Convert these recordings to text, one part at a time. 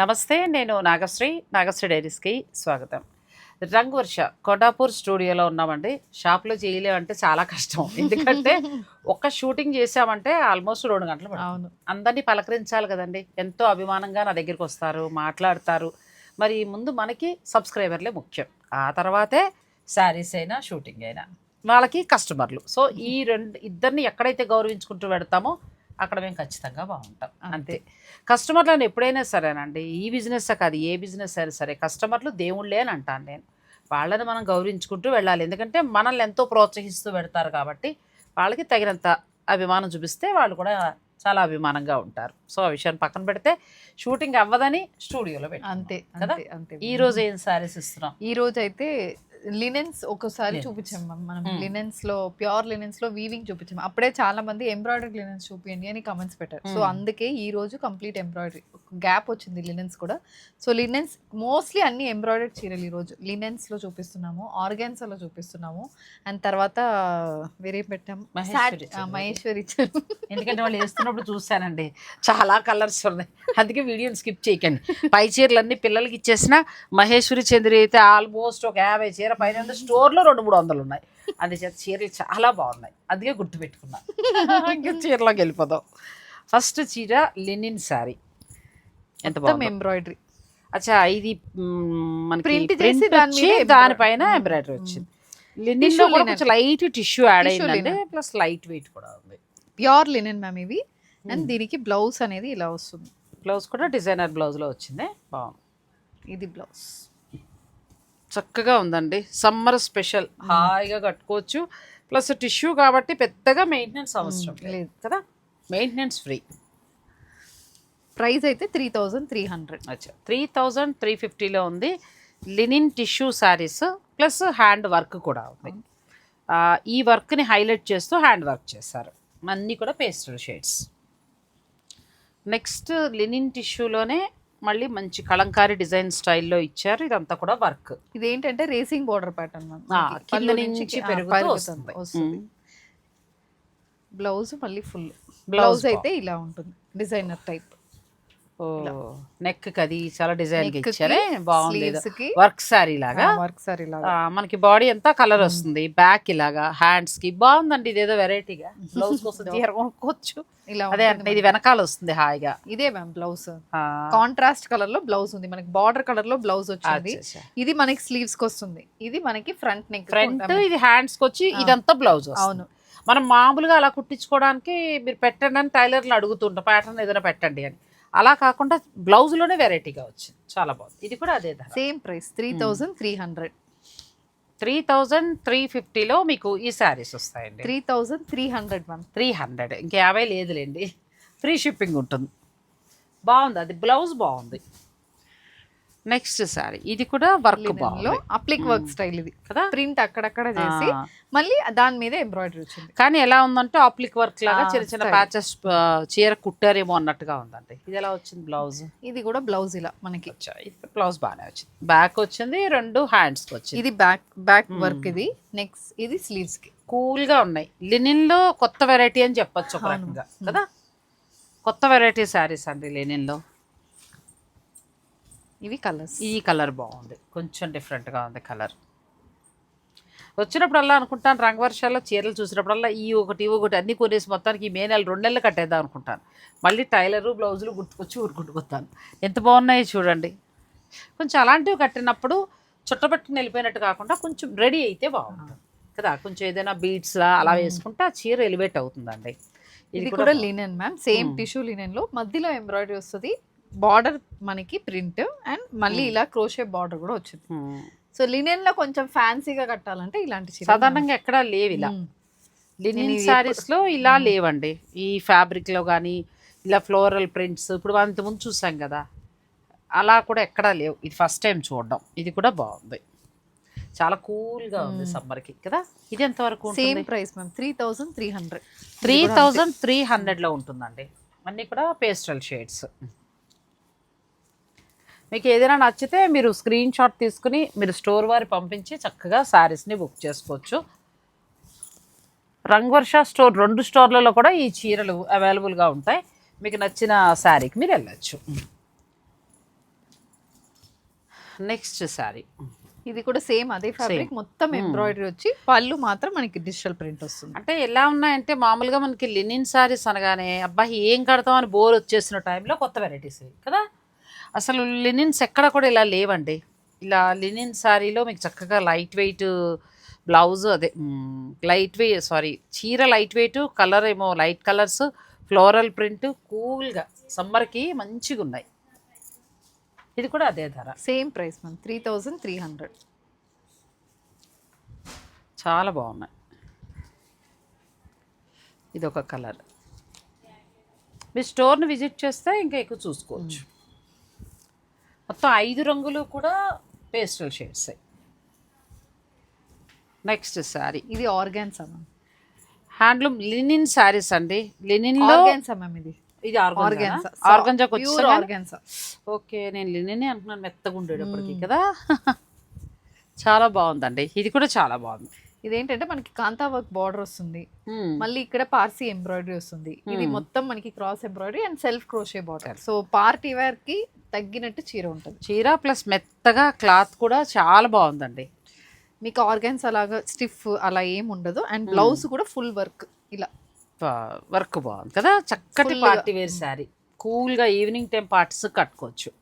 నమస్తే నేను నాగశ్రీ నాగశ్రీ డైరీస్కి స్వాగతం. రంగ్ వర్ష కొండాపూర్ స్టూడియోలో ఉన్నామండి. షాప్లో చేయలేమంటే చాలా కష్టం. ఎందుకంటే ఒక్క షూటింగ్ చేసామంటే ఆల్మోస్ట్ రెండు గంటలు. అవును. అందరినీ పలకరించాలి కదండి. ఎంతో అభిమానంగా నా దగ్గరికి వస్తారు మాట్లాడతారు. మరి ముందు మనకి సబ్స్క్రైబర్లే ముఖ్యం. ఆ తర్వాతే శారీస్ అయినా షూటింగ్ అయినా. వాళ్ళకి కస్టమర్లు. సో ఈ రెండు ఇద్దరిని ఎక్కడైతే గౌరవించుకుంటూ పెడతామో అక్కడ మేము ఖచ్చితంగా బాగుంటాం. అంతే. కస్టమర్లను ఎప్పుడైనా సరేనండి ఈ బిజినెస్ కాదు ఏ బిజినెస్ అయినా సరే కస్టమర్లు దేవుళ్ళే అని అంటాను నేను. వాళ్ళని మనం గౌరవించుకుంటూ వెళ్ళాలి. ఎందుకంటే మనల్ని ఎంతో ప్రోత్సహిస్తూ పెడతారు కాబట్టి వాళ్ళకి తగినంత అభిమానం చూపిస్తే వాళ్ళు కూడా చాలా అభిమానంగా ఉంటారు. సో ఆ విషయాన్ని పక్కన పెడితే షూటింగ్ అవ్వదని స్టూడియోలో పెట్టి అంతే కదా? అంతే అంతే. ఈ రోజు ఏం సారీస్ ఇస్తున్నాం? ఈ రోజు అయితే లినెన్స్ ఒకసారి. చూపించాం మనం Hmm. లినెన్స్లో ప్యూర్ లినెన్స్లో వీవింగ్ చూపించాం అప్పుడే చాలా మంది ఎంబ్రాయిడరీ లినెన్స్ చూపించండి అని కమెంట్స్ పెట్టారు. So Hmm. అందుకే ఈ రోజు కంప్లీట్ ఎంబ్రాయిడరీ గ్యాప్ వచ్చింది లినెన్స్ కూడా. సో లినెన్స్ మోస్ట్లీ అన్ని ఎంబ్రాయిడరీ చీరలు ఈ రోజు. లినెన్స్లో చూపిస్తున్నాము ఆర్గాన్స్లో చూపిస్తున్నాము. అండ్ తర్వాత వేరే పెట్టాము? మహేశ్వరి చీరలు. చీరలు. ఎందుకంటే వాళ్ళు వేస్తున్నప్పుడు చూశానండి. చాలా కలర్స్ ఉన్నాయి. అందుకే వీడియోని స్కిప్ చేయకండి. పై చీరలన్నీ పిల్లలకి ఇచ్చేసిన మహేశ్వరి చంద్రి అయితే ఆల్మోస్ట్ ఒక యాభై చీర పైన ఉంది. స్టోర్లో రెండు మూడు వందలు ఉన్నాయి. అందుచేత చీరలు చాలా బాగున్నాయి. అందుకే గుర్తుపెట్టుకున్నా. ఇంకా చీరలోకి వెళ్ళిపోదాం. ఫస్ట్ చీర లినిన్ శారీ ఎంత బాగుంది. ఎంబ్రాయిడరీ అచ్చా ఇది మ్, మనకి Print ప్రింట్ చేసి. దానిపైన. ఎంబ్రాయిడరీ. వచ్చింది. లినిన్ Tissue కూడా. కొంచెం light tissue add linen. Plus light weight కూడా ఉంది. ప్యూర్ లినెన్ మ్యామ్ ఇవి. And Hmm. దీనికి బ్లౌజ్ అనేది ఇలా వస్తుంది. బ్లౌజ్ కూడా డిజైనర్ బ్లౌజ్లో వచ్చింది. బాగుంది. ఇది బ్లౌజ్ చక్కగా ఉందండి. సమ్మర్ స్పెషల్ హాయిగా కట్టుకోవచ్చు. ప్లస్ టిష్యూ కాబట్టి పెద్దగా మెయింటెనెన్స్ అవసరం లేదు. కదా? Maintenance free. ప్రైస్ అయితే త్రీ థౌజండ్ త్రీ హండ్రెడ్. అచ్చా. త్రీ థౌజండ్ త్రీ ఫిఫ్టీలో ఉంది. Linen tissue saris plus hand work కూడా ఉంది. ఈ వర్క్ని హైలైట్ చేస్తూ హ్యాండ్ వర్క్ చేశారు. అన్నీ కూడా పేస్టల్ షేడ్స్. నెక్స్ట్ లినిన్ టిష్యూలోనే మళ్ళీ మంచి కలంకారీ డిజైన్ స్టైల్లో ఇచ్చారు. ఇదంతా కూడా వర్క్. ఇది ఏంటంటే రేసింగ్ బోర్డర్ ప్యాటర్న్ కింద నుంచి బ్లౌజ్ మళ్ళీ ఫుల్. బ్లౌజ్ అయితే ఇలా ఉంటుంది. Designer type. నెక్ అది చాలా డిజైన్ ఇచ్చారే బాగుంది వర్క్ సారీ లాగా. వర్క్ సార్ ఆ, మనకి బాడీ అంతా కలర్ వస్తుంది బ్యాక్ ఇలాగా హ్యాండ్స్కి. బాగుందండి ఇదేదో వెరైటీగా. బ్లౌజ్ కోసం కొనుక్కోవచ్చు అదే అంటే ఇది వెనకాల వస్తుంది హాయిగా. ఇదే మ్యామ్ బ్లౌజ్. కాంట్రాస్ట్ కలర్లో బ్లౌజ్ ఉంది. మనకి బార్డర్ కలర్లో బ్లౌజ్ వచ్చింది. ఇది మనకి స్లీవ్స్కి వస్తుంది. ఇది మనకి ఫ్రంట్ నెక్ ఫ్రంట్ ఇది హ్యాండ్స్కి వచ్చి ఇదంతా బ్లౌజ్ అవును. మనం మామూలుగా అలా కుట్టించుకోవడానికి మీరు పెట్టండి అని టైలర్లు అడుగుతుంటాం ప్యాటర్న్ ఏదైనా పెట్టండి అని. అలా కాకుండా బ్లౌజ్లోనే వెరైటీగా వచ్చింది. చాలా బాగుంది. ఇది కూడా అదే same price three thousand three hundred. Three thousand three ఫిఫ్టీలో మీకు ఈ శారీస్ వస్తాయండి. Three thousand three hundred ma'am. Three hundred. ఇంక యాభై లేదులేండి. ఫ్రీ షిప్పింగ్ ఉంటుంది. బాగుంది. అది బ్లౌజ్ బాగుంది. నెక్స్ట్ శారీ ఇది కూడా వర్క్లో బాగుంది అప్లిక్ వర్క్ స్టైల్ ఇది కదా? ప్రింట్ అక్కడక్కడ చేసి. మళ్ళీ దాని మీద ఎంబ్రాయిడరీ వచ్చింది. కానీ ఎలా ఉందంటే ఆప్లిక్ వర్క్ లాగా చిన్న చిన్న. ప్యాచెస్ చీర కుట్టారేమో అన్నట్టుగా ఉందండి. ఇది ఎలా వచ్చింది బ్లౌజ్ ఇది కూడా బ్లౌజ్ ఇలా మనకి. బ్లౌజ్ బాగానే వచ్చింది. బ్యాక్ వచ్చింది రెండు హ్యాండ్స్ వచ్చింది. ఇది బ్యాక్ బ్యాక్ Hmm. వర్క్ ఇది. నెక్స్ట్ ఇది స్లీవ్స్కి. కూల్గా ఉన్నాయి. లినిన్లో కొత్త వెరైటీ అని చెప్పొచ్చు ఒక. రకంగా కదా? కొత్త వెరైటీ శారీస్ అండి లినిన్లో. ఇవి కలర్స్. ఈ కలర్ బాగుంది. కొంచెం డిఫరెంట్గా ఉంది కలర్. వచ్చినప్పుడల్లా అనుకుంటాను రంగవర్షాల్లో చీరలు చూసినప్పుడల్లా ఈ ఒకటి ఒకటి అన్ని కొనేసి మొత్తానికి ఈ మే నెల రెండు నెలలు కట్టేద్దాం అనుకుంటాను. మళ్ళీ టైలరు బ్లౌజులు గుర్తుకొచ్చి ఊరుకుంటుకొస్తాను ఎంత బాగున్నాయి చూడండి. కొంచెం అలాంటివి కట్టినప్పుడు చుట్టబెట్టుకుని వెళ్ళిపోయినట్టు కాకుండా కొంచెం రెడీ అయితే బాగుంటుంది. కదా కొంచెం ఏదైనా బీడ్స్ అలా వేసుకుంటే ఆ చీర ఎలివేట్ అవుతుందండి. ఇది కూడా. Linen ma'am. సేమ్. టిష్యూ లినెన్లో మధ్యలో ఎంబ్రాయిడరీ వస్తుంది. బార్డర్ మనకి ప్రింట్ అండ్ మళ్ళీ Hmm. ఇలా క్రోషే బార్డర్ కూడా వచ్చింది. ఉమ్. సో లినెన్లో కొంచెం ఫ్యాన్సీగా కట్టాలంటే ఇలాంటి సాధారణంగా ఎక్కడా లేవు ఇలా. లినిన్ నేను ఇది సారీస్లో ఇలా. లేవండి. ఈ ఫ్యాబ్రిక్లో కానీ ఇలా ఫ్లోరల్ ప్రింట్స్ ఇప్పుడు మనం ఇంతకుముందు చూసాం కదా. అలా కూడా ఎక్కడా లేవు. ఇది ఫస్ట్ టైం చూడడం. ఇది కూడా బాగుంది. చాలా కూల్గా ఉంది మ్మ్. సమ్మర్కి కదా? ఇది ఎంత వరకు same price ma'am three thousand three hundred three thousand three హండ్రెడ్లో ఉంటుందండి. అన్నీ కూడా పేస్టల్ షేడ్స్ మీకు ఏదైనా నచ్చితే మీరు స్క్రీన్ షాట్ తీసుకుని మీరు స్టోర్ వారి పంపించి చక్కగా శారీస్ని బుక్ చేసుకోవచ్చు. రంగవర్ష స్టోర్ రెండు స్టోర్లలో కూడా ఈ చీరలు అవైలబుల్గా ఉంటాయి. మీకు నచ్చిన శారీకి మీరు వెళ్ళచ్చు. నెక్స్ట్ శారీ ఇది కూడా సేమ్ అదే ఫ్యాబ్రిక్ మొత్తం ఎంబ్రాయిడరీ వచ్చి పళ్ళు మాత్రం మనకి డిజిటల్ ప్రింట్ వస్తుంది. అంటే ఎలా ఉన్నాయంటే మామూలుగా మనకి లినిన్ సారీస్ అనగానే అబ్బాయి ఏం కడతాం అని బోర్ వచ్చేసిన టైంలో కొత్త వెరైటీస్ కదా? అసలు లినిన్స్ ఎక్కడ కూడా ఇలా లేవండి. ఇలా లినిన్ శారీలో మీకు చక్కగా లైట్ వెయిట్ బ్లౌజ్ అదే లైట్ వెయిట్ సారీ చీర లైట్ వెయిట్ కలర్ ఏమో లైట్ కలర్స్ ఫ్లోరల్ ప్రింట్ కూల్గా సమ్మర్కి మంచిగా ఉన్నాయి. ఇది కూడా అదే ధర. Same price ma'am three thousand three hundred చాలా బాగున్నాయి. ఇది ఒక కలర్ మీ స్టోర్ని విజిట్ చేస్తే ఇంకా ఎక్కువ చూసుకోవచ్చు. మొత్తం ఐదు రంగులు కూడా పేస్టల్ షేడ్స్. నెక్స్ట్ శారీ ఇది organza ma'am handloom linen sarees అండి. లినిన్లో ఆర్గాన్సా మ్యామ్ ఇది. ఇది ఆర్గాన్సా ప్యూర్ వచ్చేసరికి ఆర్గాన్సా ఓకే నేను లినినే అంటున్నాను మెత్తగా ఉండేటప్పటికి కదా. చాలా బాగుందండి. ఇది కూడా చాలా బాగుంది. ఇదేంటంటే మనకి కాంతా వర్క్ బార్డర్ వస్తుంది. మళ్ళీ ఇక్కడ పార్సీ ఎంబ్రాయిడరీ వస్తుంది. ఇది. మొత్తం మనకి cross embroidery and self crochet border so party వేర్కి తగ్గినట్టు చీర ఉంటుంది. చీర ప్లస్ మెత్తగా క్లాత్ కూడా చాలా బాగుందండి. మీకు ఆర్గాన్స్ అలాగా స్టిఫ్ అలా ఏం ఉండదు. అండ్ బ్లౌజ్ కూడా ఫుల్ వర్క్ ఇలా. వర్క్ బాగుంది కదా? చక్కటి. Party wear sari. కూల్గా ఈవినింగ్ టైం పార్టీస్ కట్టుకోవచ్చు.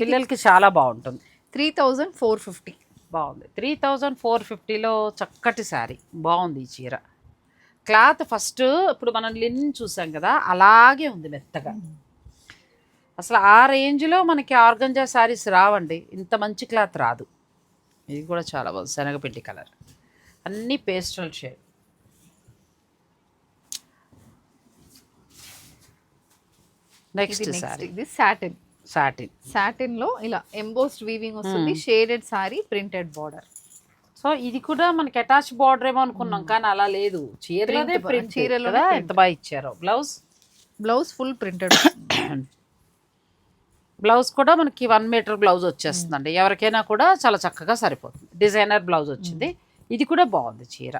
పిల్లలకి చాలా బాగుంటుంది. Three thousand four fifty. బాగుంది. త్రీ థౌజండ్ ఫోర్ ఫిఫ్టీలో చక్కటి శారీ. బాగుంది ఈ చీర. క్లాత్ ఫస్ట్ ఇప్పుడు మనం లిన్ చూసాం కదా? అలాగే ఉంది మెత్తగా. అసలు ఆ రేంజ్లో మనకి ఆర్గంజా శారీస్ రావండి. ఇంత మంచి క్లాత్ రాదు. ఇది కూడా చాలా బాగుంది. శనగపిండి కలర్. అన్నీ పేస్టల్ షేడ్. నెక్స్ట్ శారీ. ఇది సాటిన్ సాటిన్ సాటిన్లో ఇలా ఎంబోస్డ్ వీవింగ్ వస్తుంది. Shaded sari printed border so ఇది కూడా మనకి అటాచ్ బార్డర్ ఏమో అనుకున్నాం కానీ అలా లేదు. చీరలోనే Print, ప్రింట్ print. ఎంత బాగా ఇచ్చారో. Blouse blouse full printed blouse కూడా మనకి వన్ మీటర్ బ్లౌజ్ వచ్చేస్తుందండి. ఎవరికైనా కూడా చాలా చక్కగా సరిపోతుంది. డిజైనర్ బ్లౌజ్ వచ్చింది. ఇది కూడా బాగుంది చీర.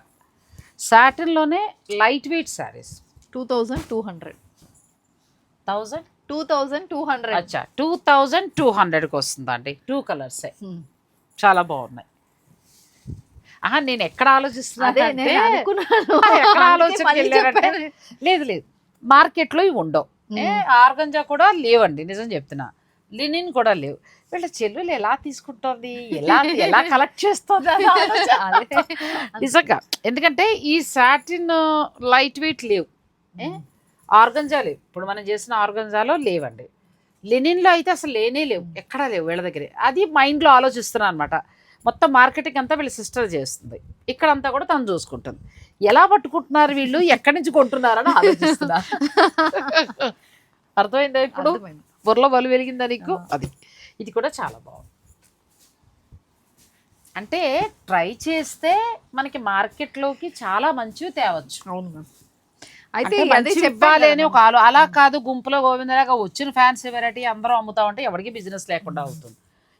సాటిన్లోనే light weight saris two thousand two hundred. Thousand two thousand two hundred. అచ్చా. టూ థౌజండ్ టూ హండ్రెడ్కి వస్తుందండి. టూ కలర్సే Hmm. చాలా బాగున్నాయి. ఆహా నేను ఎక్కడ ఆలోచిస్తున్నాను. లేదు లేదు. మార్కెట్లో ఇవి ఉండవు. ఆర్గంజా కూడా లేవండి. నిజం చెప్తున్నా. లినిన్ కూడా లేవు. వీళ్ళ చెల్లెలు ఎలా తీసుకుంటోంది? ఎలా ఎలా కలెక్ట్ చేస్తుంది. నిజంగా. ఎందుకంటే ఈ సాటిన్ లైట్ వెయిట్ లేవు. ఆర్గంజా లేవు. ఇప్పుడు మనం చేసిన ఆర్గంజాలో లేవండి. లెనిన్లో అయితే అసలు లేనే లేవు. ఎక్కడా లేవు వీళ్ళ దగ్గరే. అది మైండ్లో ఆలోచిస్తున్నాను అనమాట మొత్తం మార్కెటింగ్ అంతా వీళ్ళ సిస్టర్ చేస్తుంది. ఇక్కడ అంతా కూడా తను చూసుకుంటుంది. ఎలా పట్టుకుంటున్నారు వీళ్ళు? ఎక్కడి నుంచి కొంటున్నారని ఆలోచిస్తున్నా. అర్థమైందా ఇప్పుడు. బుర్రలో బలు వెలిగిందా నీకు? అది. ఇది కూడా చాలా బాగుంది. అంటే ట్రై చేస్తే మనకి మార్కెట్లోకి చాలా మంచివి తేవచ్చు. అవును మ్యామ్. అయితే అదే మంచి చెప్పాలి అని ఒక ఆలో అలా కాదు గుంపులో గోవిందలాగా వచ్చిన ఫ్యాన్సీ వెరైటీ అందరూ అమ్ముతా ఉంటే ఎవరికి బిజినెస్ లేకుండా అవుతుంది.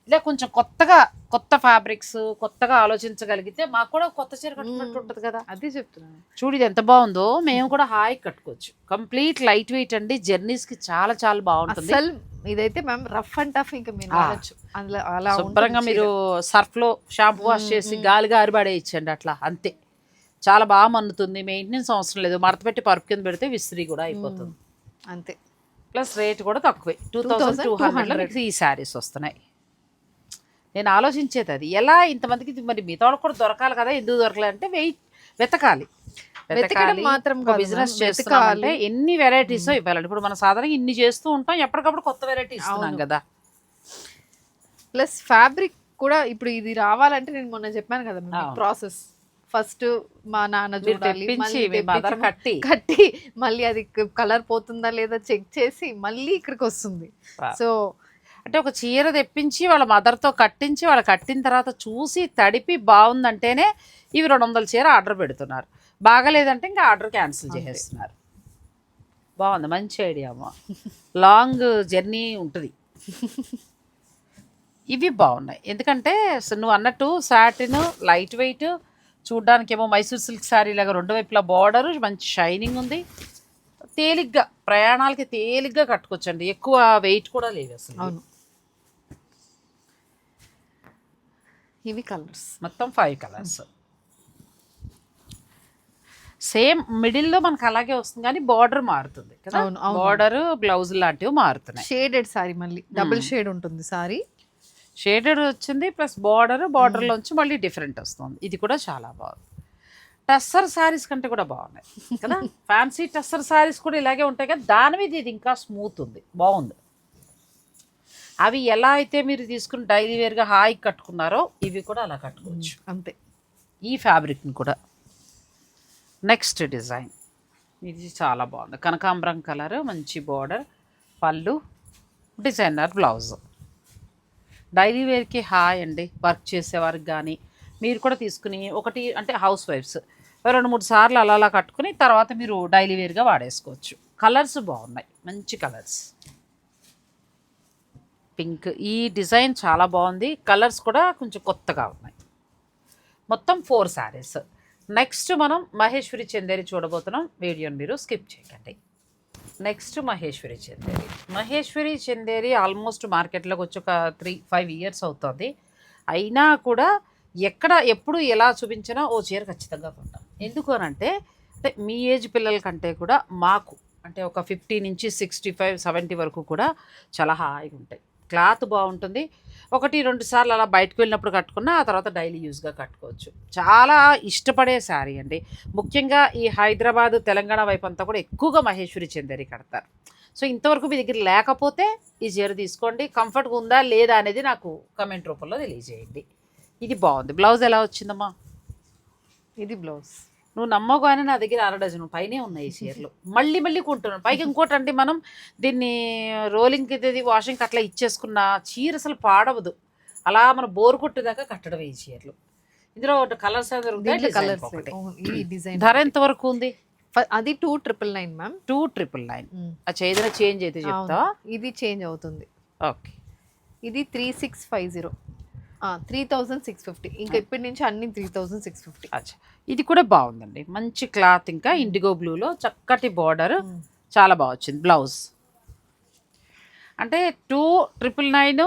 ఇలా కొంచెం కొత్తగా కొత్త ఫ్యాబ్రిక్స్ కొత్తగా ఆలోచించగలిగితే మాకు కూడా కొత్త చీర కట్టుకున్నట్టు ఉంటుంది కదా. అదే చెప్తున్నాను చూడు ఇది ఎంత బాగుందో మేము కూడా హాయి కట్టుకోవచ్చు. కంప్లీట్ లైట్ వెయిట్ అండి. జర్నీస్కి చాలా చాలా బాగుంటుంది. అసలు ఇదైతే మ్యామ్ రఫ్ అండ్ టఫ్ ఇంకా మీరు అందులో అలా శుభ్రంగా మీరు సర్ఫ్లో షాంపూ వాష్ చేసి గాలి గారి పడేయచ్చండి అట్లా అంతే. చాలా బాగా మన్నుతుంది మెయింటెనెన్స్ అవసరం లేదు. మడత పెట్టి పరుపు కింద పెడితే విసిరి కూడా అయిపోతుంది. అంతే. ప్లస్ రేట్ కూడా తక్కువే. టూ థౌసండ్ టూ హండ్రెడ్ ఈ శారీస్ వస్తున్నాయి. నేను ఆలోచించేది అది ఎలా ఇంతమందికి మరి మిగతా వాళ్ళకి కూడా దొరకాలి కదా ఎందుకు దొరకలేదు అంటే వెయిట్ వెతకాలి వెతకడం మాత్రం బిజినెస్ వెతకాలి. ఎన్ని వెరైటీస్ ఇవ్వాలండి ఇప్పుడు మన సాధారణంగా ఇన్ని చేస్తూ ఉంటాం ఎప్పటికప్పుడు కొత్త వెరైటీ ఇస్తున్నాం అవును. కదా ప్లస్ ఫ్యాబ్రిక్ కూడా ఇప్పుడు ఇది రావాలంటే నేను మొన్న చెప్పాను కదా. ప్రాసెస్ ఫస్ట్ మా నాన్న చూడాలి కట్టి కట్టి మళ్ళీ అది కలర్ పోతుందా లేదా చెక్ చేసి మళ్ళీ ఇక్కడికి వస్తుంది. సో అంటే ఒక చీర తెప్పించి వాళ్ళ మదర్తో కట్టించి వాళ్ళు కట్టిన తర్వాత చూసి తడిపి బాగుందంటేనే ఇవి రెండు వందల చీర ఆర్డర్ పెడుతున్నారు. బాగలేదంటే ఇంకా ఆర్డర్ క్యాన్సిల్ చేసేస్తున్నారు. బాగుంది. మంచి ఐడియా అమ్మ. లాంగ్ జర్నీ ఉంటుంది. ఇవి బాగున్నాయి. ఎందుకంటే నువ్వు అన్నట్టు సాటిన్ లైట్ వెయిట్ చూడ్డానికి ఏమో మైసూర్ సిల్క్ శారీ లాగా రెండు వైపులా బార్డర్ మంచి షైనింగ్ ఉంది. తేలిగ్గా ప్రయాణాలకి తేలిగ్గా కట్టుకోవచ్చండి ఎక్కువ వెయిట్ కూడా లేవు అసలు అవును. ఇవి కలర్స్. మొత్తం ఫైవ్ కలర్స్ సేమ్ మిడిల్లో మనకు అలాగే వస్తుంది కానీ బార్డర్ మారుతుంది కదా. బార్డర్ బ్లౌజ్ లాంటివి మారుతున్నాయి. షేడెడ్ సారీ మళ్ళీ. డబుల్ షేడ్ ఉంటుంది సారీ షేడెడ్ వచ్చింది ప్లస్ బార్డర్ బార్డర్లోంచి మళ్ళీ డిఫరెంట్ వస్తుంది. ఇది కూడా చాలా బాగుంది. టస్సర్ శారీస్ కంటే కూడా బాగున్నాయి కదా? ఫ్యాన్సీ టస్సర్ శారీస్ కూడా ఇలాగే ఉంటాయి కదా? దాని మీద ఇది ఇంకా స్మూత్ ఉంది బాగుంది. అవి ఎలా అయితే మీరు తీసుకుని డైలీ వేర్గా హాయి కట్టుకున్నారో ఇవి కూడా అలా కట్టుకోవచ్చు. అంతే. ఈ ఫ్యాబ్రిక్ని కూడా. Next design. ఇది చాలా బాగుంది. కనకాంబరం కలర్ మంచి బార్డర్ పళ్ళు డిజైనర్ బ్లౌజ్. డైలీ వేర్కి హాయ్ అండి. వర్క్ చేసేవారికి కానీ మీరు కూడా తీసుకుని ఒకటి అంటే హౌస్ వైఫ్స్. రెండు మూడు సార్లు అలా అలా కట్టుకుని తర్వాత మీరు డైలీ వేర్గా వాడేసుకోవచ్చు. కలర్స్ బాగున్నాయి. మంచి కలర్స్. పింక్. ఈ డిజైన్ చాలా బాగుంది. కలర్స్ కూడా కొంచెం కొత్తగా ఉన్నాయి. మొత్తం ఫోర్ శారీస్ నెక్స్ట్ మనం మహేశ్వరి చందేరి చూడబోతున్నాం. వీడియోని మీరు స్కిప్ చేయకండి. నెక్స్ట్ మహేశ్వరి చందేరి. మహేశ్వరి చందేరి ఆల్మోస్ట్ మార్కెట్లోకి వచ్చి ఒక త్రీ ఫైవ్ ఇయర్స్ అవుతుంది. అయినా కూడా ఎక్కడ ఎప్పుడు ఎలా చూపించినా ఓ చీర ఖచ్చితంగా కొంటాం. ఎందుకు అని అంటే మీ ఏజ్ పిల్లల కంటే కూడా మాకు అంటే ఒక ఫిఫ్టీ నుంచి సిక్స్టీ ఫైవ్ సెవెంటీ వరకు కూడా చాలా హాయిగా ఉంటాయి. క్లాత్ బాగుంటుంది. ఒకటి రెండు సార్లు అలా బయటకు వెళ్ళినప్పుడు కట్టుకున్నా ఆ తర్వాత డైలీ యూస్గా కట్టుకోవచ్చు. చాలా ఇష్టపడే శారీ అండి. ముఖ్యంగా ఈ హైదరాబాద్ తెలంగాణ వైపు అంతా కూడా ఎక్కువగా మహేశ్వరి చందేరి కడతారు. సో ఇంతవరకు మీ దగ్గర లేకపోతే ఈ చీర తీసుకోండి. కంఫర్ట్గా ఉందా లేదా అనేది నాకు కమెంట్ రూపంలో తెలియజేయండి. ఇది బాగుంది. బ్లౌజ్ ఎలా వచ్చిందమ్మా? ఇది బ్లౌజ్. నువ్వు నమ్మగానే నా దగ్గర అర డజన్ పైనే ఉన్నాయి చీరలు మళ్ళీ మళ్ళీ కొంటున్నాను. పైకి ఇంకోటి అంటే మనం దీన్ని రోలింగ్కి ఇది వాషింగ్కి అట్లా ఇచ్చేసుకున్న చీర అసలు పాడవదు. అలా మన బోర్ కొట్టేదాకా కట్టడం ఈ చీరలు ఇందులో కలర్స్ కలర్స్ ధర ఎంత వరకు ఉంది? అది two triple nine ma'am. Two triple nine. ఆ చేంజ్ అయితే చెప్తా. ఇది చేంజ్ అవుతుంది. ఓకే. ఇది three six five zero. Three thousand six fifty ఇంకా ఇప్పటి నుంచి అన్ని త్రీ థౌజండ్ సిక్స్ ఫిఫ్టీ అచ్చా. ఇది కూడా బాగుందండి. మంచి క్లాత్ ఇంకా ఇండిగో బ్లూలో చక్కటి బార్డర్ చాలా బాగా వచ్చింది. బ్లౌజ్. అంటే two triple nine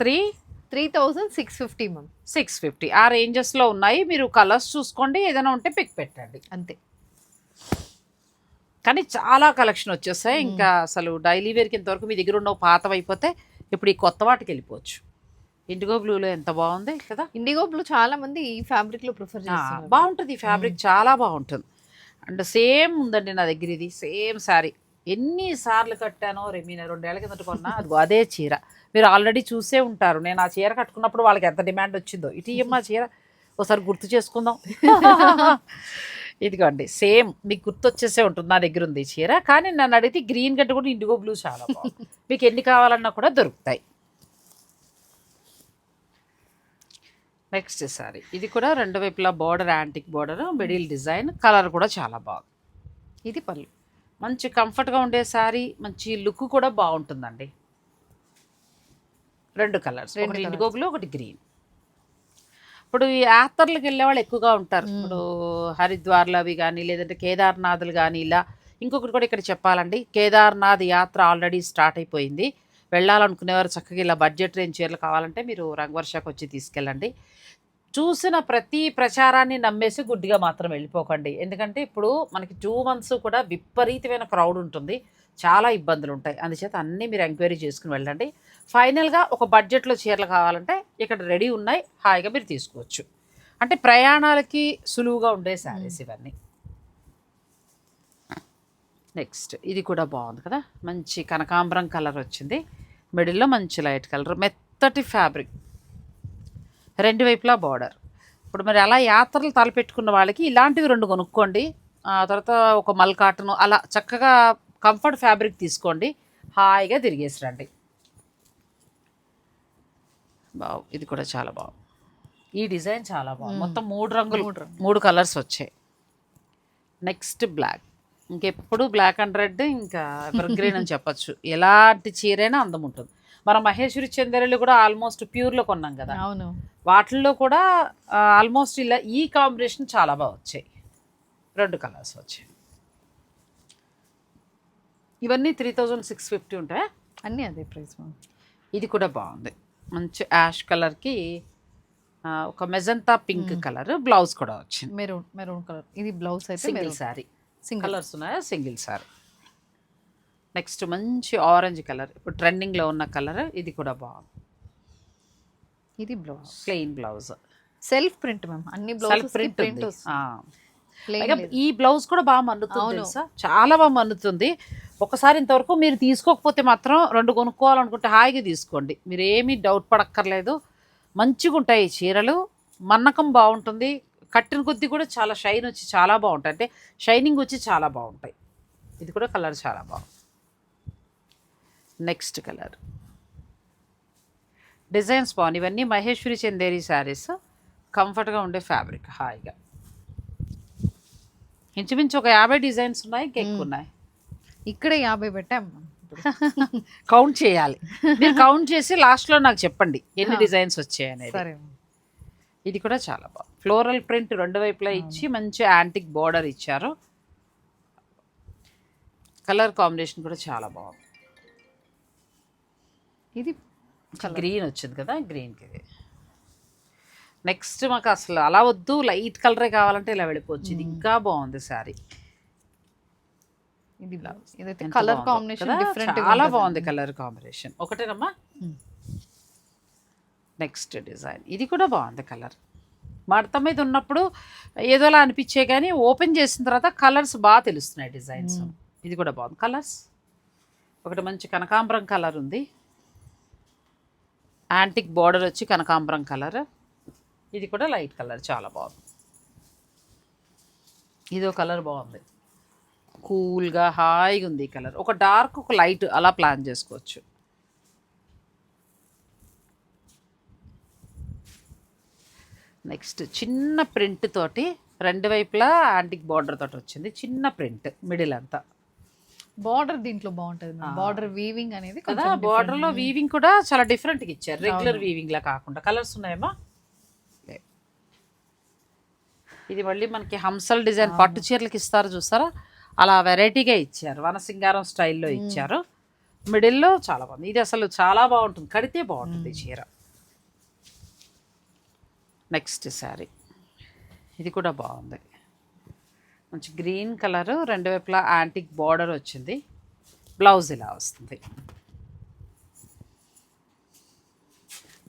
three? Three thousand six fifty ma'am six fifty ఆ రేంజెస్లో ఉన్నాయి. మీరు కలర్స్ చూసుకోండి. ఏదైనా ఉంటే పిక్ పెట్టండి. అంతే. కానీ చాలా కలెక్షన్ వచ్చేస్తాయి ఇంకా అసలు డైలీ వేర్కి ఇంతవరకు మీ దగ్గర ఉన్న పాతం అయిపోతే ఇప్పుడు ఈ కొత్త వాటికి వెళ్ళిపోవచ్చు. ఇండిగో బ్లూలో ఎంత బాగుంది కదా? ఇండిగో బ్లూ చాలా మంది ఈ ఫ్యాబ్రిక్లో ప్రిఫర్ ఆ, చేస్తున్నారు. బాగుంటుంది. ఈ ఫ్యాబ్రిక్ చాలా బాగుంటుంది. అండ్ సేమ్ ఉందండి నా దగ్గర ఇది. సేమ్ శారీ ఎన్ని సార్లు కట్టానో రెమీన రెండేళ్ళ కిందట కొన్నా అది అదే చీర. మీరు ఆల్రెడీ చూసే ఉంటారు. నేను ఆ చీర కట్టుకున్నప్పుడు వాళ్ళకి ఎంత డిమాండ్ వచ్చిందో. ఇటు ఇయ్యమ్మా చీర ఒకసారి గుర్తు చేసుకుందాం. ఇదిగోండి సేమ్ మీకు గుర్తు వచ్చేసే ఉంటుంది నా దగ్గర ఉంది చీర. కానీ నన్ను అడిగితే గ్రీన్ గడ్డ కూడా ఇండిగో బ్లూ చాలా మీకు ఎన్ని కావాలన్నా కూడా దొరుకుతాయి. నెక్స్ట్ సారీ ఇది కూడా రెండు వైపులా border antique border middle design colour కూడా చాలా బాగుంది. ఇది పళ్ళు. మంచి కంఫర్ట్గా ఉండే శారీ మంచి లుక్ కూడా బాగుంటుందండి. రెండు కలర్స్ రెండు ఒకటి colours. ఇండిగో బ్లూ ఒకటి గ్రీన్ ఇప్పుడు ఈ యాత్రలకు వెళ్ళే వాళ్ళు ఎక్కువగా ఉంటారు. ఇప్పుడు హరిద్వార్లు అవి కానీ లేదంటే కేదార్నాథ్లు కానీ ఇలా ఇంకొకటి కూడా ఇక్కడ చెప్పాలండి. కేదార్నాథ్ యాత్ర ఆల్రెడీ స్టార్ట్ అయిపోయింది. వెళ్ళాలనుకునేవారు చక్కగా ఇలా బడ్జెట్ రేంజ్ చీరలు కావాలంటే మీరు రంగవర్షకు వచ్చి తీసుకెళ్ళండి. చూసిన ప్రతి ప్రచారాన్ని నమ్మేసి గుడ్డిగా మాత్రం వెళ్ళిపోకండి. ఎందుకంటే ఇప్పుడు మనకి టూ మంత్స్ కూడా విపరీతమైన క్రౌడ్ ఉంటుంది. చాలా ఇబ్బందులు ఉంటాయి. అందుచేత అన్నీ మీరు ఎంక్వైరీ చేసుకుని వెళ్ళండి. ఫైనల్గా ఒక బడ్జెట్లో చీరలు కావాలంటే ఇక్కడ రెడీ ఉన్నాయి. హాయిగా మీరు తీసుకోవచ్చు. అంటే ప్రయాణాలకి సులువుగా ఉండే శారీస్ ఇవన్నీ. నెక్స్ట్ ఇది కూడా బాగుంది కదా. మంచి కనకాంబరం కలర్ వచ్చింది. మిడిల్లో మంచి లైట్ కలర్. మెత్తటి ఫ్యాబ్రిక్. రెండు వైపులా బార్డర్. ఇప్పుడు మరి అలా యాత్రలు తలపెట్టుకున్న వాళ్ళకి ఇలాంటివి రెండు కొనుక్కోండి. ఆ తర్వాత ఒక మల్ కాటన్ అలా చక్కగా కంఫర్ట్ ఫ్యాబ్రిక్ తీసుకోండి. హాయిగా తిరిగేసి రండి. బాగు ఇది కూడా చాలా బాగుంది. ఈ డిజైన్ చాలా బాగుంది. మొత్తం మూడు రంగులు. మూడు కలర్స్ వచ్చాయి. Next black. ఇంకెప్పుడు బ్లాక్ అండ్ రెడ్ ఇంకా గ్రీన్ అని చెప్పొచ్చు. ఎలాంటి చీరైనా అందం ఉంటుంది. మన మహేశ్వరి చందరలు కూడా ఆల్మోస్ట్ ప్యూర్లో కొన్నాం కదా. అవును. వాటిల్లో కూడా ఆల్మోస్ట్ ఇలా ఈ కాంబినేషన్ చాలా బాగా వచ్చాయి. రెండు కలర్స్ వచ్చాయి. ఇవన్నీ త్రీ థౌజండ్ సిక్స్ ఫిఫ్టీ ఉంటాయి? అన్నీ అదే ప్రైస్ ఇది కూడా బాగుంది. మంచి యాష్ కలర్కి ఒక మెజంతా పింక్ కలర్. బ్లౌజ్ కూడా వచ్చింది. Maroon maroon colour. ఇది బ్లౌజ్ అయితే single maroon. Sari single colours ఉన్నాయా? సింగిల్ శారీ నెక్స్ట్ మంచి ఆరెంజ్ కలర్ ఇప్పుడు ట్రెండింగ్లో ఉన్న కలర్ ఇది కూడా బాగుంది. ఇది blouse plain blouse self print ma'am అన్ని బ్లౌజ్ ప్రింట్ ప్రింట్ ఈ బ్లౌజ్ కూడా బాగా మన్నుతుంది చాలా బాగా మన్నుతుంది ఒకసారి ఇంతవరకు మీరు తీసుకోకపోతే మాత్రం రెండు కొనుక్కోవాలనుకుంటే హాయిగా తీసుకోండి. మీరు ఏమీ డౌట్ పడక్కర్లేదు. మంచిగా ఉంటాయి చీరలు. మన్నకం బాగుంటుంది. కట్టిన కొద్దీ కూడా చాలా షైన్ వచ్చి చాలా బాగుంటాయి. అంటే షైనింగ్ వచ్చి చాలా బాగుంటాయి. ఇది కూడా కలర్ చాలా బాగుంది. నెక్స్ట్ కలర్ డిజైన్స్ బాగున్నాయి. ఇవన్నీ మహేశ్వరి చందేరి శారీస్ కంఫర్ట్గా ఉండే ఫ్యాబ్రిక్ హాయిగా. ఇంచుమించు ఒక యాభై డిజైన్స్ ఉన్నాయి ఎక్కువ ఉన్నాయి. ఇక్కడ యాభై పెట్టాం. కౌంట్ చేయాలి. మీరు కౌంట్ చేసి లాస్ట్లో నాకు చెప్పండి ఎన్ని డిజైన్స్ వచ్చాయి అనేది సరే. ma'am. ఇది కూడా చాలా బాగుంది. ఫ్లోరల్ ప్రింట్ రెండు వైపులా ఇచ్చి మంచి యాంటిక్ బార్డర్ ఇచ్చారు. కలర్ కాంబినేషన్ కూడా చాలా బాగుంది. ఇది గ్రీన్ వచ్చింది కదా గ్రీన్కి ఇది నెక్స్ట్ మాకు అసలు అలా వద్దు లైట్ కలరే కావాలంటే ఇలా వెళ్ళిపోవచ్చు. ఇది ఇంకా బాగుంది శారీ ఇది కలర్ కాంబినేషన్ చాలా బాగుంది కలర్ కాంబినేషన్ ఒకటేనమ్మా. Next design. ఇది కూడా బాగుంది కలర్. మడత మీద ఉన్నప్పుడు ఏదోలా అనిపించే కానీ ఓపెన్ చేసిన తర్వాత కలర్స్ బాగా తెలుస్తున్నాయి డిజైన్స్. ఇది కూడా బాగుంది. కలర్స్. ఒకటి మంచి కనకాంబరం కలర్ ఉంది. యాంటిక్ బార్డర్ వచ్చి కనకాంబరం కలర్. ఇది కూడా లైట్ కలర్. చాలా బాగుంది. ఇదో కలర్ బాగుంది. కూల్గా హాయిగా ఉంది ఈ కలర్. ఒక డార్క్ ఒక లైట్ అలా ప్లాన్ చేసుకోవచ్చు. నెక్స్ట్ చిన్న ప్రింట్ తోటి రెండు వైపులా యాంటిక్ బార్డర్ తోటి వచ్చింది. చిన్న ప్రింట్ మిడిల్ అంతా. బార్డర్ దీంట్లో బాగుంటది బార్డర్ వీవింగ్ అనేది కదా బార్డర్లో వీవింగ్ కూడా చాలా డిఫరెంట్గా ఇచ్చారు. రెగ్యులర్ వీవింగ్ లా కాకుండా. కలర్స్ ఉన్నాయమ్మా? లేవు. ఇది మళ్ళీ మనకి హంసల్ డిజైన్ పట్టు చీరలకి ఇస్తారు చూస్తారా అలా వెరైటీగా ఇచ్చారు. వనసింగారం స్టైల్లో ఇచ్చారు. మిడిల్లో చాలా బాగుంది. ఇది అసలు చాలా బాగుంటుంది. కడితే బాగుంటుంది చీర. నెక్స్ట్ శారీ. ఇది కూడా బాగుంది. మంచి గ్రీన్ కలర్ రెండు వైపులా యాంటిక్ బార్డర్ వచ్చింది. బ్లౌజ్ ఇలా వస్తుంది.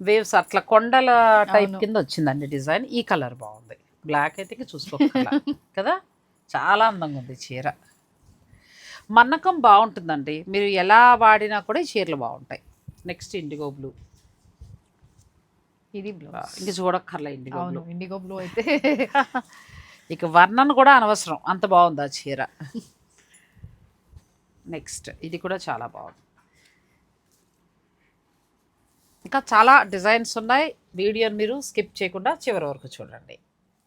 వేవ్స్ అట్లా కొండల టైప్ కింద వచ్చిందండి డిజైన్. ఈ కలర్ బాగుంది. బ్లాక్ అయితే ఇక చూసుకోకర్లా కదా? చాలా అందంగా ఉంది చీర. మన్నకం బాగుంటుందండి. మీరు ఎలా వాడినా కూడా ఈ చీరలు బాగుంటాయి. నెక్స్ట్ ఇండిగో బ్లూ ఇది బ్లౌజ్ ఇంక చూడక్కర్లే ఇండిగో అవును బ్లూ ఇండిగో బ్లూ అయితే. ఇక వర్ణన కూడా అనవసరం. అంత బాగుంది ఆ చీర. నెక్స్ట్ ఇది కూడా చాలా బాగుంది. ఇంకా చాలా డిజైన్స్ ఉన్నాయి. వీడియోని మీరు స్కిప్ చేయకుండా చివరి వరకు చూడండి.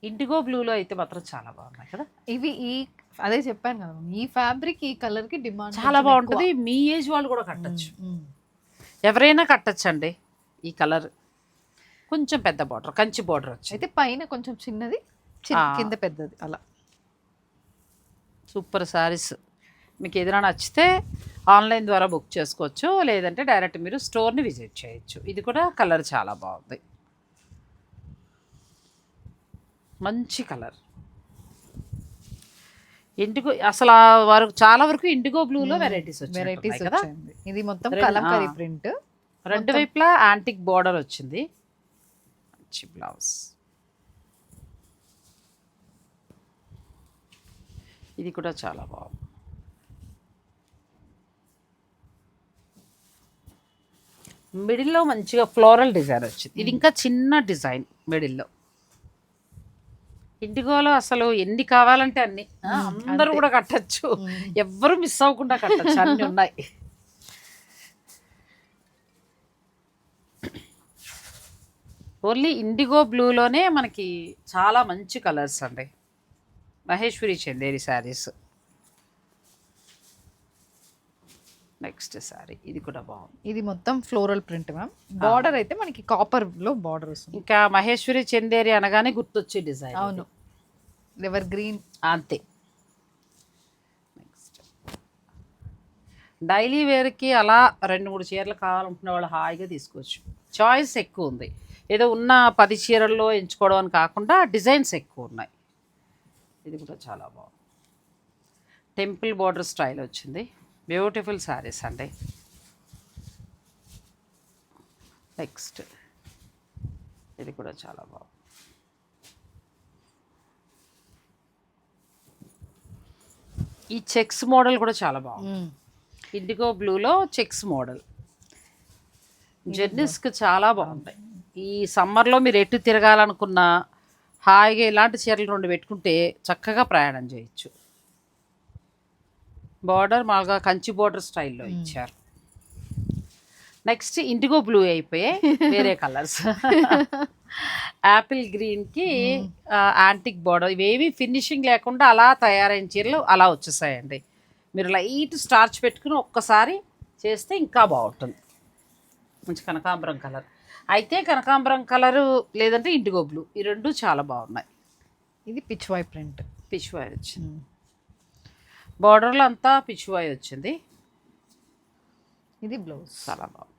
ఇండిగో బ్లూలో అయితే మాత్రం చాలా బాగున్నాయి కదా. ఇవి ఈ అదే చెప్పాను కదా. ఈ ఫ్యాబ్రిక్ ఈ కలర్కి డిమాండ్ చాలా బాగుంటుంది. మీ ఏజ్ వాళ్ళు కూడా కట్టచ్చు. ఎవరైనా కట్టచ్చు అండి ఈ కలర్ కొంచెం పెద్ద బార్డర్ కంచి బార్డర్ వచ్చింది. అయితే పైన కొంచెం చిన్నది చిన్న- ఆ. కింద పెద్దది అలా. సూపర్ శారీస్ మీకు ఏదైనా నచ్చితే ఆన్లైన్ ద్వారా బుక్ చేసుకోవచ్చు లేదంటే డైరెక్ట్ మీరు స్టోర్ని విజిట్ చేయొచ్చు. ఇది కూడా కలర్ చాలా బాగుంది. మంచి కలర్. ఇండిగో అసలు ఆ వరకు చాలా వరకు ఇండిగో బ్లూలో వెరైటీస్ వెరైటీస్ వచ్చాయి కదా. వచ్చింది. ఇది మొత్తం రెండు- కలంకరీ ఆ. ప్రింట్. రెండు వైపులా యాంటిక్ బార్డర్ వచ్చింది. మంచి బ్లౌజ్ ఇది కూడా చాలా బాగుంది. మిడిల్లో మంచిగా ఫ్లోరల్ డిజైన్ వచ్చింది. ఇది ఇంకా చిన్న డిజైన్ మిడిల్లో. ఇండిగోలో అసలు ఎన్ని కావాలంటే అన్ని. అందరూ కూడా కట్టచ్చు. ఎవ్వరు మిస్ అవ్వకుండా కట్టచ్చు. అన్ని ఉన్నాయి. ఓన్లీ ఇండిగో బ్లూలోనే మనకి చాలా మంచి కలర్స్ అండి. మహేశ్వరి చందేరి శారీస్. నెక్స్ట్ శారీ ఇది కూడా బాగుంది. ఇది మొత్తం ఫ్లోరల్ ప్రింట్ మ్యామ్. బార్డర్ అయితే మనకి కాపర్లో బార్డర్ వస్తుంది. ఇంకా మహేశ్వరి చందేరి అనగానే గుర్తొచ్చే డిజైన్ అవును. Evergreen. అంతే. నెక్స్ట్. డైలీ వేర్కి అలా రెండు మూడు చీరలు కావాలనుకునే వాళ్ళు హాయిగా తీసుకోవచ్చు. చాయిస్ ఎక్కువ ఉంది. ఏదో ఉన్న పది చీరల్లో ఎంచుకోవడం అని కాకుండా డిజైన్స్ ఎక్కువ ఉన్నాయి. ఇది కూడా చాలా బాగుంది. టెంపుల్ బార్డర్ స్టైల్ వచ్చింది. బ్యూటిఫుల్ శారీస్ అండి. నెక్స్ట్. ఇది కూడా చాలా బాగుంది. ఈ చెక్స్ మోడల్ కూడా చాలా బాగుంది. ఇండిగో బ్లూలో చెక్స్ మోడల్. జర్నీస్కి చాలా బాగుంటాయి. ఈ సమ్మర్లో మీరు ఎటు తిరగాలనుకున్నా హాయిగా ఇలాంటి చీరలు రెండు పెట్టుకుంటే చక్కగా ప్రయాణం చేయొచ్చు. బార్డర్ మామూలుగా కంచి బార్డర్ స్టైల్లో ఇచ్చారు. నెక్స్ట్ ఇండిగో బ్లూ అయిపోయాయి వేరే కలర్స్ యాపిల్ గ్రీన్కి యాంటిక్ బార్డర్ ఇవేవి ఫినిషింగ్ లేకుండా అలా తయారైన చీరలు అలా వచ్చేసాయండి. మీరు లైట్ స్టార్చ్ పెట్టుకుని ఒక్కసారి చేస్తే ఇంకా బాగుంటుంది. మంచి కనకాంబరం కలర్ అయితే కనకాంబరం కలరు లేదంటే ఇండిగో బ్లూ ఈ రెండు చాలా బాగున్నాయి. ఇది పిచ్వాయ్ ప్రింట్. పిచ్వాయ్ వచ్చింది. బార్డర్లో అంతా పిచ్వాయ్ వచ్చింది. ఇది బ్లౌజ్. చాలా బాగుంది.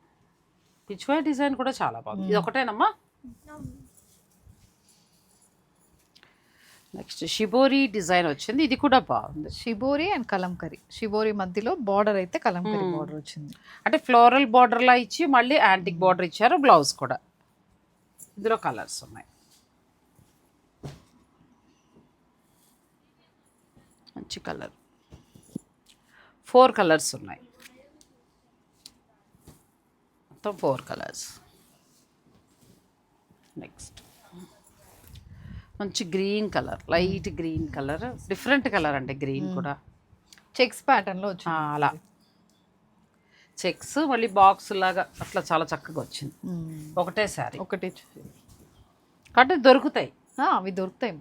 పిచ్వాయ్ డిజైన్ కూడా చాలా బాగుంది. ఇది ఒకటేనమ్మా? నెక్స్ట్ షిబోరి డిజైన్ వచ్చింది ఇది కూడా బాగుంది. Shibori and Kalamkari. షిబోరి మధ్యలో బార్డర్ అయితే కలంకరీ బార్డర్ వచ్చింది. అంటే ఫ్లోరల్ బార్డర్లా ఇచ్చి మళ్ళీ యాంటిక్ బార్డర్ ఇచ్చారు బ్లౌజ్ కూడా. ఇందులో కలర్స్ ఉన్నాయి. మంచి కలర్. ఫోర్ కలర్స్ ఉన్నాయి. మొత్తం ఫోర్ కలర్స్. నెక్స్ట్. మంచి green colour light green colour different colour అంటే గ్రీన్ కూడా. చెక్స్ ప్యాటర్న్లో వచ్చింది. అలా. చెక్స్ మళ్ళీ బాక్స్ లాగా అట్లా చాలా చక్కగా వచ్చింది. ఒకటే శారీ. ఒకటి కాబట్టి దొరుకుతాయి. అవి దొరుకుతాయి.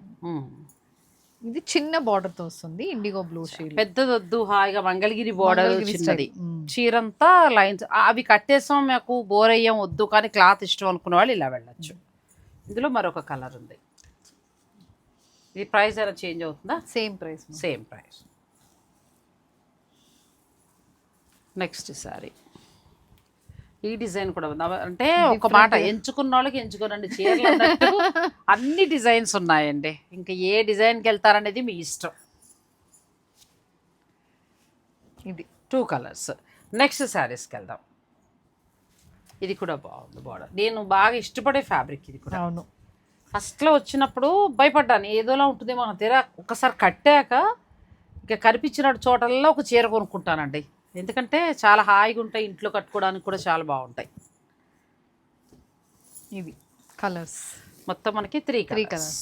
ఇది చిన్న బార్డర్తో వస్తుంది ఇండిగో బ్లూ షేడ్ పెద్దదొద్దు హాయిగా మంగళగిరి బోర్డర్ చిన్నది. చీరంతా లైన్స్ అవి కట్టేసాం మాకు బోర్ అయ్యాం వద్దు కానీ క్లాత్ ఇష్టం అనుకునే వాళ్ళు ఇలా వెళ్ళచ్చు. ఇందులో మరొక కలర్ ఉంది. ఇది ప్రైస్ అయినా చేంజ్ అవుతుందా? Same price same price next sari ఈ డిజైన్ కూడా ఉంది. అంటే ఒక మాట ఎంచుకున్న వాళ్ళకి ఎంచుకోనండి. చీరలు అన్ని డిజైన్స్ ఉన్నాయండి. ఇంకా ఏ డిజైన్కి వెళ్తారనేది మీ ఇష్టం. ఇది. టూ కలర్స్ నెక్స్ట్ శారీస్కి వెళ్దాం. ఇది కూడా బాగుంది బార్డర్ నేను బాగా ఇష్టపడే ఫ్యాబ్రిక్ ఇది కూడా. అవును. ఫస్ట్లో వచ్చినప్పుడు భయపడ్డాను. ఏదోలా ఉంటుందేమో అని తీరా ఒకసారి కట్టాక ఇక కనిపించిన చోటల్లో ఒక చీర కొనుక్కుంటానండి. ఎందుకంటే చాలా హాయిగా ఉంటాయి. ఇంట్లో కట్టుకోవడానికి కూడా చాలా బాగుంటాయి. ఇది కలర్స్. మొత్తం మనకి త్రీ త్రీ కలర్స్.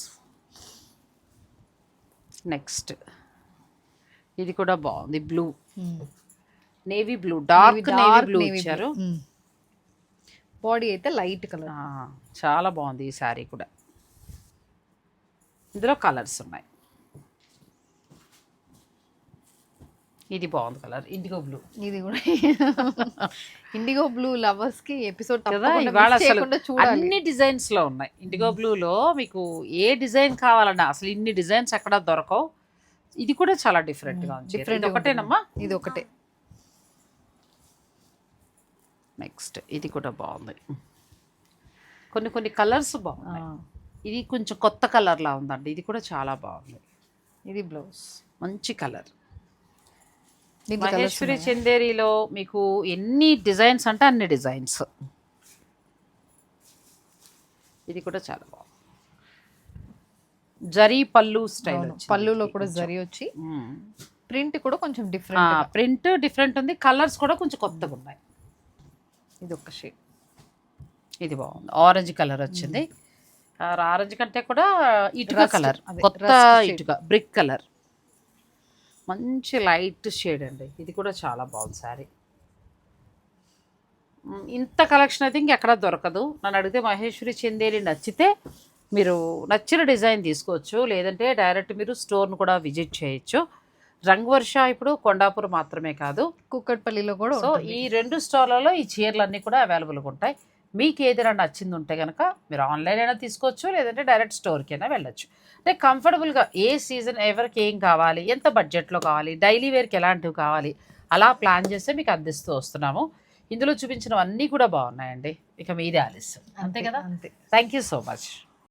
నెక్స్ట్. ఇది కూడా బాగుంది. Blue. Navy blue. Dark navy blue ఇచ్చారు. బాడీ అయితే లైట్ కలర్. చాలా బాగుంది ఈ శారీ కూడా. ఇందులో కలర్స్ ఉన్నాయి. ఇది బాగుంది కలర్. IndiGo blue. ఇది కూడా ఇండిగో బ్లూ లవర్స్కి ఎపిసోడ్ కదా ఇవాళ అసలు అన్ని డిజైన్స్లో ఉన్నాయి. ఇండిగో బ్లూలో మీకు ఏ డిజైన్ కావాలన్నా అసలు ఇన్ని డిజైన్స్ ఎక్కడ దొరకవు. ఇది కూడా చాలా డిఫరెంట్గా ఉంది. ఇది ఒకటేనమ్మా? ఇది ఒకటే. నెక్స్ట్ ఇది కూడా బాగుంది. కొన్ని కొన్ని కలర్స్ బాగున్నాయి. ఇది కొంచెం కొత్త కలర్ లా ఉందండి. ఇది కూడా చాలా బాగుంది. ఇది బ్లౌజ్. మంచి కలర్. మహేశ్వరి చందేరిలో మీకు ఎన్ని డిజైన్స్ అంటే అన్ని డిజైన్స్. ఇది కూడా చాలా బాగుంది. జరీ పళ్ళు స్టైల్ పళ్ళులో కూడా జరి వచ్చి ప్రింట్ కూడా కొంచెం డిఫరెంట్ ప్రింట్ డిఫరెంట్ ఉంది. కలర్స్ కూడా కొంచెం కొత్తగా ఉన్నాయి ఇది ఒక షేడ్ ఇది బాగుంది. ఆరెంజ్ కలర్ వచ్చింది. ఆరెంజ్ కంటే కూడా ఇటుక కలర్ కొత్త. ఇటుక బ్రిక్ కలర్. మంచి లైట్ షేడ్ అండి. ఇది కూడా చాలా బాగుంది మ్, ఇంత కలెక్షన్ అయితే ఇంకెక్కడ దొరకదు. నన్ను అడిగితే మహేశ్వరి చందేరి నచ్చితే మీరు నచ్చిన డిజైన్ తీసుకోవచ్చు. లేదంటే డైరెక్ట్ మీరు స్టోర్ను కూడా విజిట్ చేయొచ్చు. రంగవర్ష ఇప్పుడు కొండాపూర్ మాత్రమే కాదు. కుక్కట్పల్లిలో కూడా సో. ఈ రెండు స్టోర్లలో ఈ చీరలన్నీ కూడా అవైలబుల్గా ఉంటాయి. మీకు ఏదైనా నచ్చింది ఉంటే కనుక మీరు ఆన్లైన్ అయినా తీసుకోవచ్చు లేదంటే డైరెక్ట్ స్టోర్కి అయినా వెళ్ళొచ్చు. అంటే కంఫర్టబుల్గా ఏ సీజన్ ఎవరికి ఏం కావాలి ఎంత బడ్జెట్లో కావాలి డైలీ వేర్కి ఎలాంటివి కావాలి అలా ప్లాన్ చేస్తే మీకు అందిస్తూ వస్తున్నాము. ఇందులో చూపించినవన్నీ కూడా బాగున్నాయండి. ఇక మీదే ఆలస్యం. అంతే కదా? అంతే. Thank you so much.